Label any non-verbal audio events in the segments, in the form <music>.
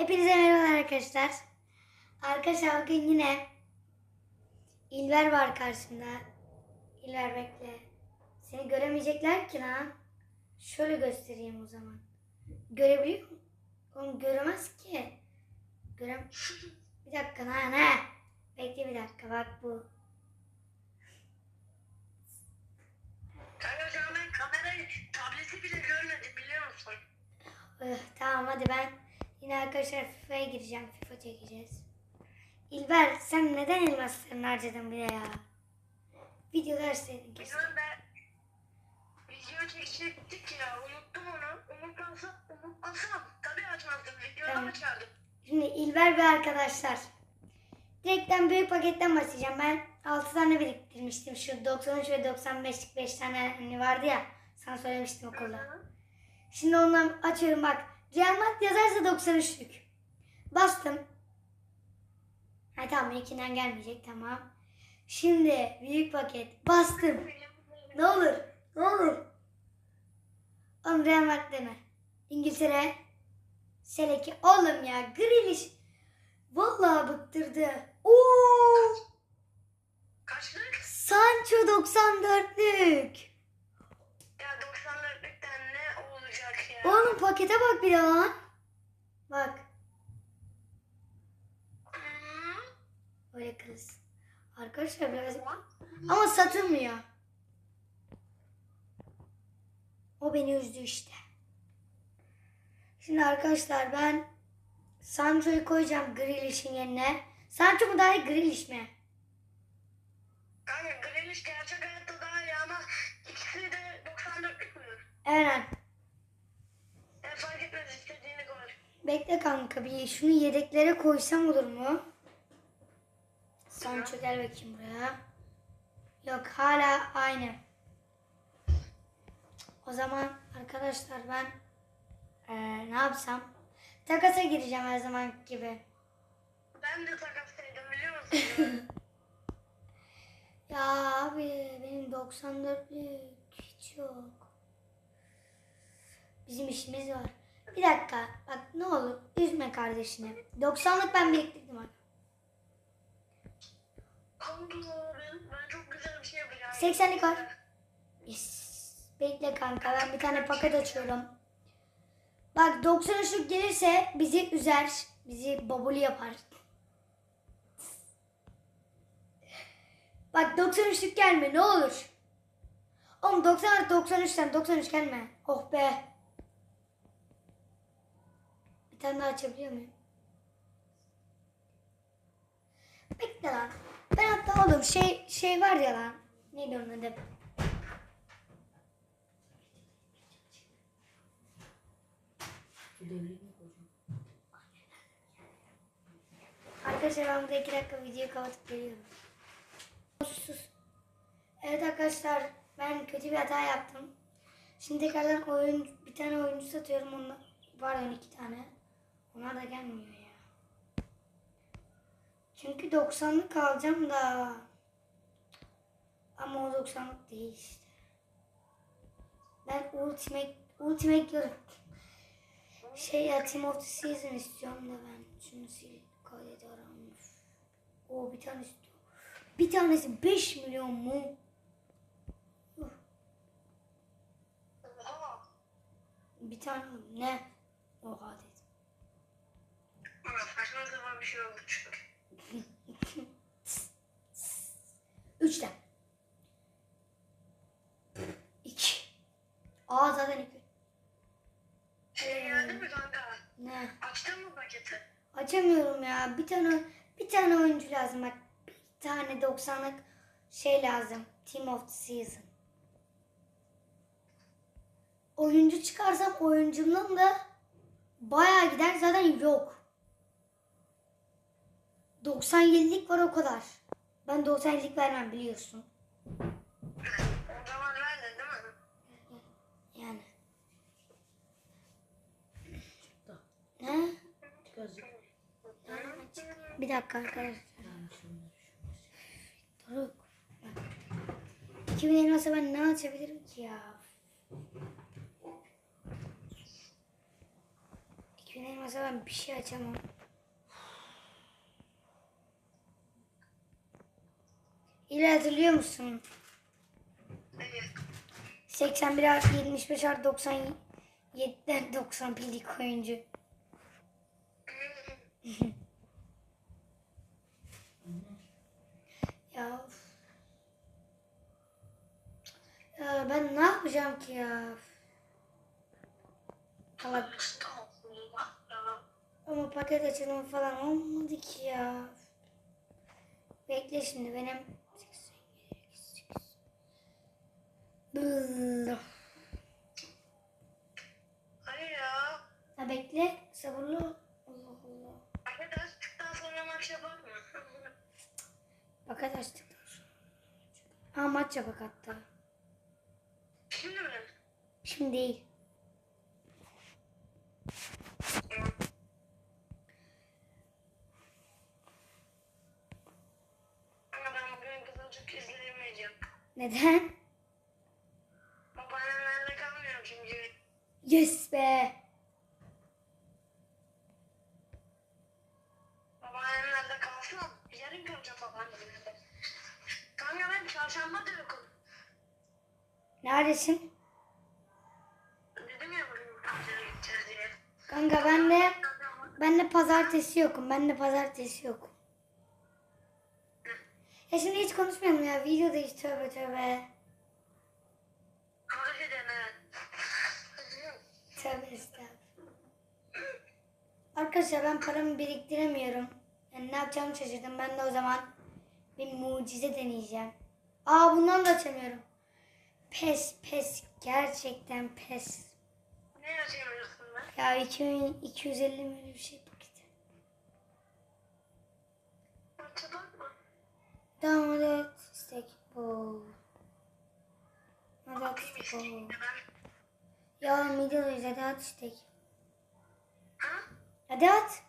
Hepinize merhaba arkadaşlar. Arkadaşlar bugün yine İlver var karşımda. İlver bekle. Seni göremeyecekler ki lan. Şöyle göstereyim o zaman. Görebiliyor musun? Oğlum göremez ki. Görem... Bir dakika lan he. Bekle bir dakika bak bu. Kanka ben kamerayı, tableti bile görmedim biliyor musun? Öh, tamam hadi ben yine arkadaşlar FIFA'ya gireceğim. FIFA çekeceğiz. İlber sen neden elmaslarını harcadın bile ya? Video verseydin keşke. Bilmem ben video çekecektik ya unuttum onu. Unutmasam, unutmasam tabii açmazdım. Videoda Tamam. açardım. Şimdi İlber ve arkadaşlar. Direkten büyük paketten başlayacağım. Ben 6 tane biriktirmiştim. Şu 93 ve 95'lik 5 tane hani vardı ya. Sana söylemiştim okulda. Şimdi ondan açıyorum bak. Madrid yazarsa 93'lük. Bastım. Ha tamam ikinden gelmeyecek tamam. Şimdi büyük paket bastım. Ne olur ne olur. Oğlum Real Madrid deme. İngiltere. Seleki. Oğlum ya Grealish. Vallahi bıktırdı. Oo! Kaçlık? Sancho 94'lük. Ya 94'lükten ne olacak ya? Oğlum pakete bak bir lan. Bak. Hmm. Öyle kız. Arkadaşlar biraz ama satılmıyor. O beni üzdü işte. Şimdi arkadaşlar ben Sancho'yu koyacağım Grealish'in yerine. Sancho mu daha iyi Grealish mi? Kanka Grealish gerçek hayatta daha iyi ama ikisi de 94'lük mü? Eren. Bekle kanka bir şunu yedeklere koysam olur mu? Sancho gel bakayım buraya. Yok hala aynı. O zaman arkadaşlar ben eee, ne yapsam? Takasa gireceğim her zaman gibi. Ben de takaslıydım biliyor musun? <laughs> Ya abi benim 94'lük hiç yok. Bizim işimiz var. Bir dakika bak ne olur üzme kardeşini. 90'lık ben biriktirdim bak. Ben, çok güzel bir şey yapacağım. 80'lik var. Yes. Bekle kanka ben bir tane paket açıyorum. Bak 93'lük gelirse bizi üzer. Bizi babuli yapar. Bak 93'lük gelme ne olur. Oğlum 90 93'ten 93 gelme. Oh be. Bir tane daha açabiliyor muyum? Bekle lan. Ben hatta oğlum şey şey var ya lan. Neydi onun adı? Arkadaşlar ben burada iki dakika videoyu kapatıp geliyorum. Sus. Evet arkadaşlar ben kötü bir hata yaptım. Şimdi tekrardan oyun bir tane oyuncu satıyorum onunla. Var 12 tane. Onlar da gelmiyor ya. Çünkü 90'lık alacağım da. Ama o 90'lık değil işte. Ben Ultimate, Ultimate diyorum. Şey ya Team of the Season istiyorum da ben. Şunu sil kaydediyorum. O bir tane istiyor. Bir tanesi 5 milyon mu? Bir tane ne? Oha dedim. Ama saçma sapan bir şey oldu çünkü. <laughs> Üçten. İki. Aa zaten iki. Şey geldi mi kanka? Ne? Açtın mı paketi? Açamıyorum ya. Bir tane bir tane oyuncu lazım bak. Bir tane 90'lık şey lazım. Team of the Season. Oyuncu çıkarsam oyuncumdan da bayağı gider. Zaten yok. 97'lik var o kadar. Ben 97'lik vermem biliyorsun. O zaman verdin değil mi? Yani. Ne? Bir dakika arkadaşlar. Doruk. Bak. 2000 elmasa ben ne açabilirim ki ya? Benim olmasa ben bir şey açamam. İle hatırlıyor musun? Evet. 81 artı 75 artı 97'den 90 bildik oyuncu. <laughs> Ya. Ya ben ne yapacağım ki ya? Ama, ama paket açılımı falan olmadı ki ya. Bekle şimdi benim 87 Hayır ya. Ha bekle sabırlı ol. Allah Allah. Arkadaş çıktıktan sonra maç yapar mı? Paket açtıktan sonra. Ha maç yapak hatta. Şimdi mi? Şimdi değil. Neden? Yes be. Babaannemlerle kalsam yarın kalacağım babaannemlerle. Kanka ben çarşamba da yokum. Neredesin? Dedim ya bugün pazara gideceğiz diye. Kanka ben de ben de pazartesi yokum. Ben de pazartesi yokum. Ya şimdi hiç konuşmayalım ya. Videodayız tövbe tövbe. Hadi deme. Tövbe estağfurullah. Arkadaşlar ben paramı biriktiremiyorum. Yani ne yapacağımı şaşırdım. Ben de o zaman bir mucize deneyeceğim. Aa bundan da açamıyorum. Pes pes gerçekten pes. Ne yazıyorsun lan? Ya 2000, 250 mi öyle bir şey paketi. Açılır mı? Et. İstek bu. Bakayım istek bu. Ya videodayız hadi at istek. Ha? Hadi at.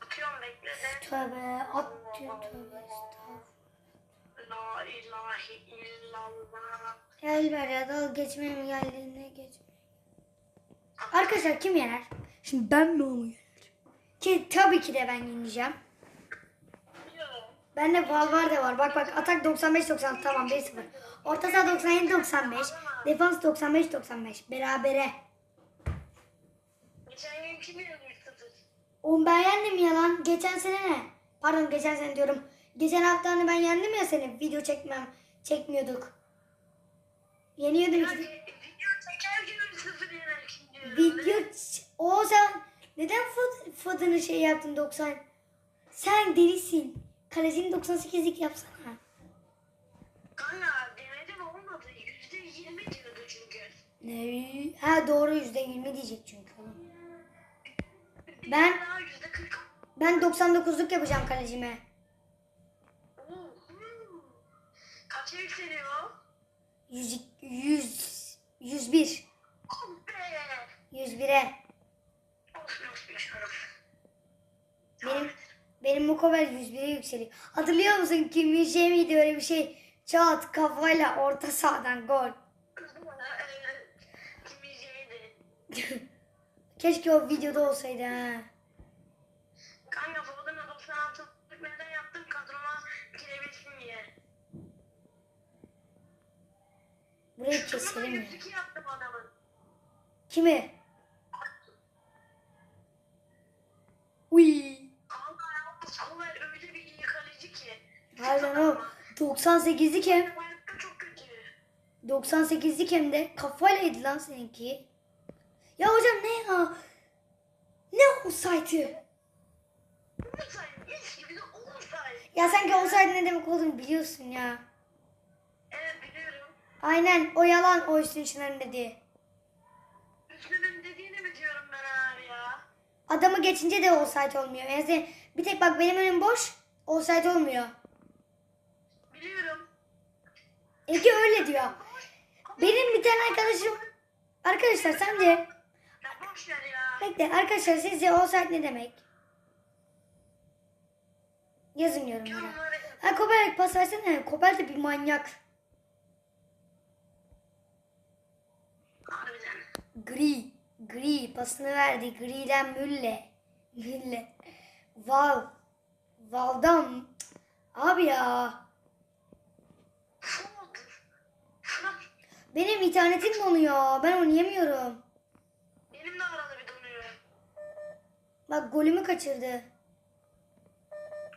Atıyorum bekle. Tövbe at diyor tövbe. La ilahe illallah. Ya Elber ya dal geçmeye mi geldi ne geçmeye? Arkadaşlar kim yener? Şimdi ben mi onu yener? Ki tabii ki de ben yeneceğim. Bende Valverde var. Bak bak atak 95 90 tamam 1-0. Orta saha 97 95. Defans 95 95. Berabere. Geçen gün kim yenilmişti? Oğlum ben yendim ya lan. Geçen sene ne? Pardon geçen sene diyorum. Geçen hafta hani ben yendim ya seni. Video çekmem. Çekmiyorduk. Yeniyordum Ya video diyor. Video o sen neden fod, fodunu şey yaptın 90? Sen delisin. Kalecini 98'lik yapsana. Kanka denedim olmadı. Yüzde yirmi diyordu çünkü. Ne? Ha doğru %20 diyecek çünkü. Ben-. Ben 99'luk yapacağım kalecime. Kaça yükseliyor? 100 100 101. Oh be. 101'e. Olsun olsun yaşarım. Benim benim Mukover 101'e yükseliyor. Hatırlıyor musun Kim Min miydi öyle bir şey? Çat kafayla orta sahadan gol. <laughs> Keşke o videoda olsaydı ha. Kanka Foden'a 96'lık neden yaptım kadroma girebilsin diye. Burayı keselim. 102 yaptım adamın. Kimi? Harbiden o 98'lik hem Hayatta çok kötü. 98'lik hem de kafaylaydı lan seninki. Ya hocam ne ya? Ne offside'ı? De olsaydı. Ya sanki offside ne demek olduğunu biliyorsun ya. Evet biliyorum. Aynen o yalan o üstün şunların dediği. Üstünün dediğini mi diyorum ben abi ya? Adamı geçince de offside olmuyor. Yani bir tek bak benim önüm boş offside olmuyor. Ege öyle diyor. Benim bir tane arkadaşım Arkadaşlar sence bekle arkadaşlar sizce offside ne demek? Yazın yorumlara. Ha Koberk pas versene. Kober de bir manyak. Gri. Gri pasını verdi. Gri'den Mülle. Mülle. Val. Val'dan. Abi ya. Benim internetim donuyor. Ben oynayamıyorum. Benim de arada bir donuyor. Bak golümü kaçırdı.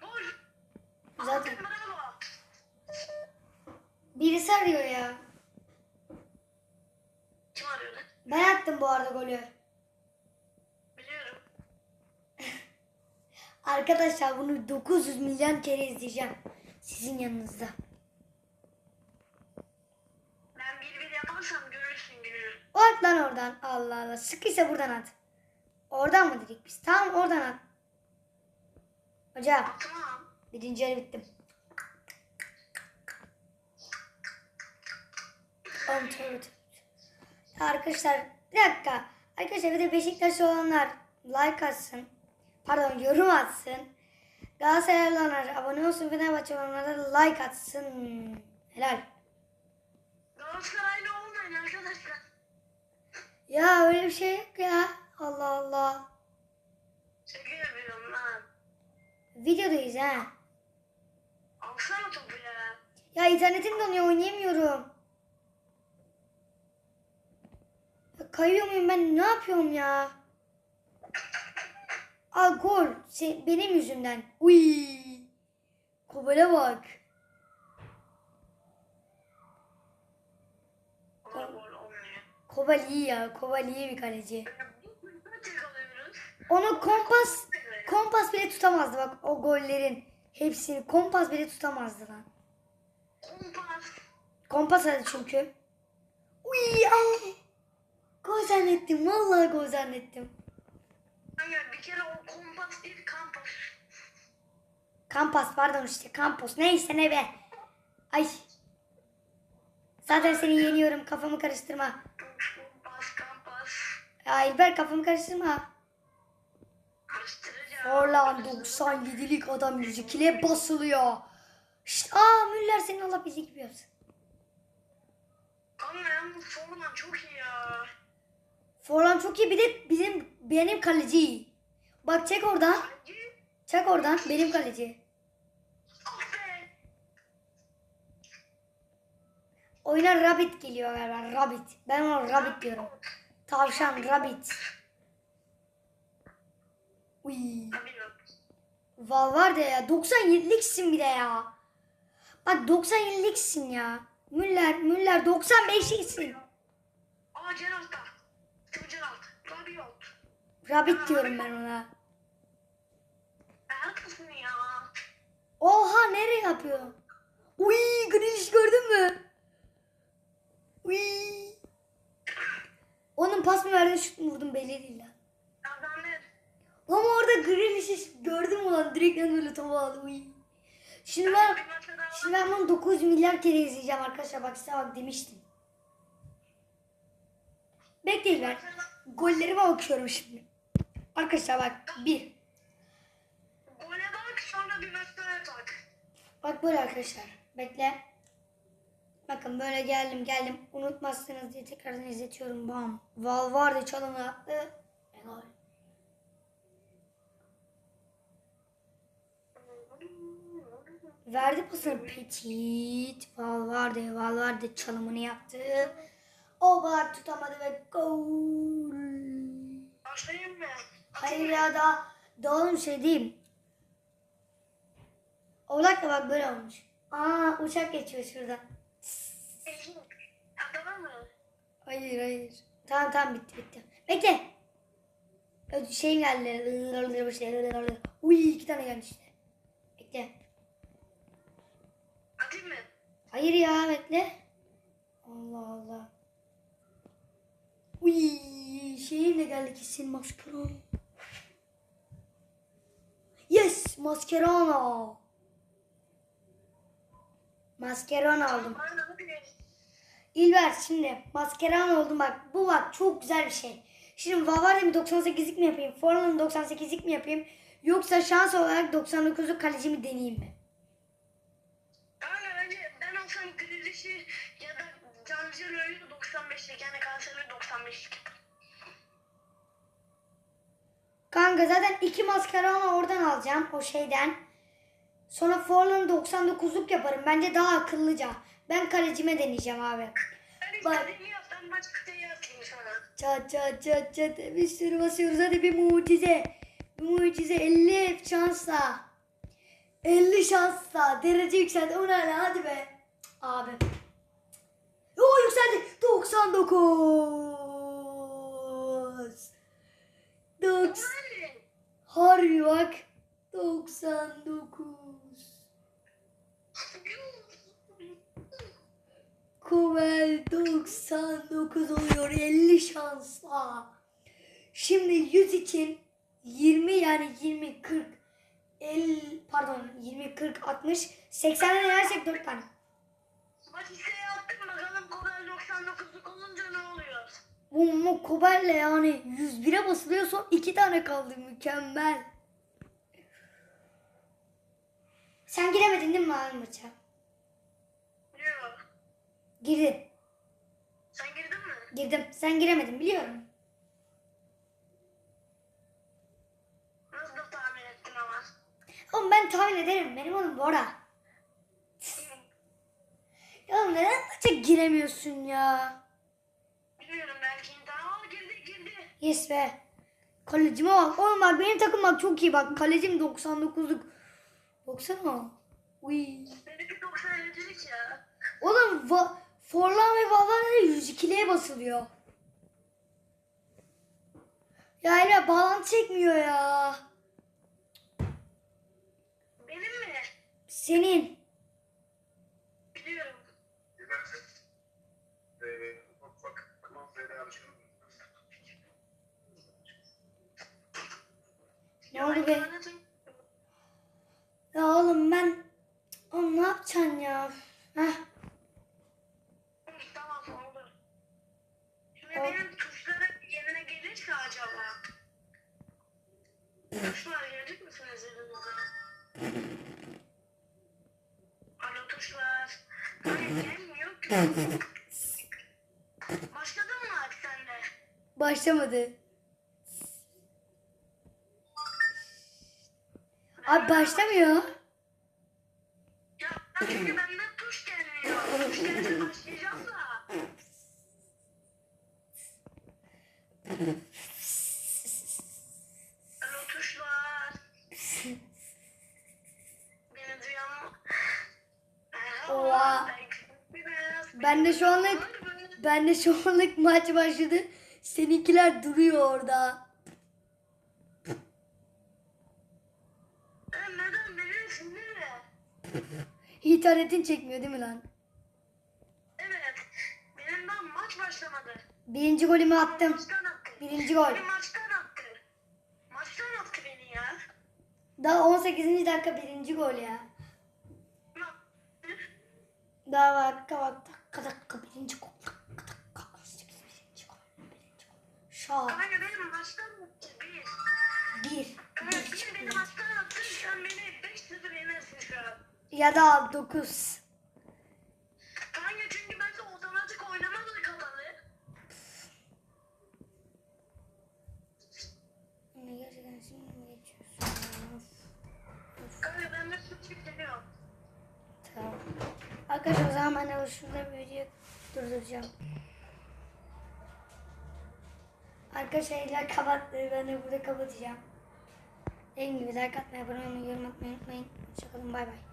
Gol. Zaten birisi arıyor ya. Kim arıyor lan? Ben attım bu arada golü. Biliyorum. <laughs> Arkadaşlar bunu 900 milyon kere izleyeceğim. Sizin yanınızda. Ben bir bir yaparsam görürsün gününü. At lan oradan. Allah Allah. Sıkıysa buradan at. Oradan mı dedik biz? Tamam oradan at. Hocam Tamam. birinci yarı bittim. Oğlum tövbe Arkadaşlar bir dakika. Arkadaşlar bir de Beşiktaş olanlar like atsın. Pardon yorum atsın. Galatasaraylı olanlar abone olsun. Fenerbahçe olanlar da like atsın. Helal. Galatasaraylı. Ya öyle bir şey yok ya. Allah Allah. Şaka yapıyorum lan. Videodayız ha. Alsana topu ya. Ya internetim donuyor oynayamıyorum. Ya kayıyor muyum ben ne yapıyorum ya? Al gol. Se- benim yüzümden. Uy. Kobale bak. Gol gol Kobal iyi ya. Kobal iyi bir kaleci. Onu kompas kompas bile tutamazdı bak o gollerin hepsini kompas bile tutamazdı lan. Kompas. Kompas aldı çünkü. Uy ay. Gol zannettim. Vallahi gol zannettim. Hayır bir kere o kompas değil kampas. Kampas pardon işte kampos. Neyse ne be. Ay. Zaten seni yeniyorum kafamı karıştırma. Ya İlber kafamı karıştırma. Forlan 97'lik adam 102'le basılıyor. İşte aa Müller senin Allah bizi gibi yapsın. Kanka yalnız Forlan çok iyi ya. Forlan çok iyi bir de bizim benim kaleci. Bak çek oradan. Hangi? Çek oradan benim kaleci. Ah. Oyuna Rabbit geliyor galiba. Rabbit. Ben ona Rabbit diyorum. Tavşan Rabbit. Uy. Val var da ya 97'liksin bir de ya. Bak 97'liksin ya. Müller, Müller 95'liksin. Aa Geralt da. Tim Geralt. Rabiot. Rabbit diyorum ben ona. Kısmı ya. Oha nereye yapıyor? Uy Grealish gördün mü? Uy. Onun pas mı verdin şut mu vurdun belli değil lan. Kazandı. Ama orada Grealish'i gördüm ulan direkt öyle topu aldı. Uy. Şimdi ben, şimdi ben bunu 900 milyar kere izleyeceğim arkadaşlar bak size bak demiştim. Bekleyin ben. Gollerime bakıyorum şimdi. Arkadaşlar bak bir. Gole bak sonra bir daha tak. Bak böyle arkadaşlar. Bekle. Bakın böyle geldim geldim. Unutmazsınız diye tekrardan izletiyorum. Bam. Val vardı çalımı attı. Ve gol. Verdi pasını Petit. Val vardı. Val vardı çalımını yaptı. O var tutamadı ve gol. Başlayayım mı? Hayır ya da daha oğlum şey diyeyim. Oğlak da bak böyle olmuş. Aa uçak geçiyor şuradan. Tamam mı? Hayır hayır. Tamam tamam bitti bitti. Bekle. Şey geldi. Uy iki tane geldi işte. Bekle. Atayım mı? Hayır ya bekle. Allah Allah. Uy şeyin de geldi kesin Mascherano. Yes Mascherano. Mascherano aldım. Hadi. İlber şimdi Mascherano oldum bak. Bu bak çok güzel bir şey. Şimdi Vavaria'mı 98'lik mi yapayım? Forlan'ı 98'lik mi yapayım? Yoksa şans olarak 99'luk kaleci mi deneyeyim mi? Aynen bence ben olsam Grealish'i ya da Cancelo 95'lik yani Cancelo 95'lik. kanka zaten iki maskara ama oradan alacağım o şeyden. Sonra Forlan'ı 99'luk yaparım. Bence daha akıllıca. Ben kalecime deneyeceğim abi. Ben Bak. istediğimi yap. Ben maç kıtayı atayım sana. Çat çat çat çat bir sürü basıyoruz. Hadi bir mucize. Bir mucize 50 şansla. 50 şansla. Derece yükseldi. O ne hadi be. Abi. O yükseldi. 99. 90. Hadi. Harbi bak. 99. Kumel 99 oluyor 50 şansla. Şimdi 100 için 20 yani 20 40 50 pardon 20 40 60 80'e yersek 4 tane. Maç isteği attım bakalım Kobel 99'luk olunca ne oluyor? Bu bu Kobel'le yani 101'e basılıyor son 2 tane kaldı mükemmel. Sen giremedin değil mi maça? Yok. Girdin. Sen girdin mi? Girdim. Sen giremedin biliyorum. Nasıl da tahmin ettin ama? Oğlum ben tahmin ederim. Benim oğlum Bora. Ya oğlum neden maça giremiyorsun ya? Bilmiyorum belki. Aa girdi girdi. Yes be. Kalecime bak. Oğlum bak benim takım bak çok iyi bak. Kalecim 99'luk. Baksana. Uy. Benimki 97'lik ya. Oğlum va Forlan ve Valorant'da 102'liye basılıyor. Ya Emre bağlantı çekmiyor ya. Benim mi? Senin. Biliyorum. Ne oldu be? Ya oğlum ben... Oğlum ne yapacaksın ya? Heh. Tamam oldu. Benim tuşlara yerine gelirse acaba? Tuşlar gelecek misiniz elinize? Alo tuşlar. Hayır gelmiyor ki. Başladın mı abi sen de? Başlamadı. Abi başlamıyor. Ya çünkü bende tuş gelmiyor. Tuş gelince başlayacağım da. Alo tuşlar. Beni duyan mı? Oha. Biraz- Ben de şu anlık ben de şu anlık maç başladı. Seninkiler duruyor orada. Neden biliyorsun değil mi? İnternetin çekmiyor değil mi lan? Evet. Benim daha maç başlamadı. Birinci golümü attım. Attı. Birinci gol. Beni maçtan attı. Maçtan attı beni ya. Daha 18. dakika birinci gol ya. Daha dakika bak dakika dakika birinci gol. Dakika dakika 18 birinci gol. Birinci gol. Şah. Kanka benim maçtan attı. Bir. Bir. Evet, bir beni maçtan attı. Sen beni 5-0 yenersin şu an. Ya da 9. Kanka çünkü bende otomatik oynama da kapalı. Gerçekten şimdi mi geçiyorsun? Kanka ben de suç yükleniyorum. Tamam. Arkadaşlar o zaman ben de şurada bir video durduracağım. İlla kapattı. Ben de burada kapatacağım. Dediğim gibi like atmayı, abone olmayı, yorum atmayı unutmayın. Hoşçakalın. Bay bay.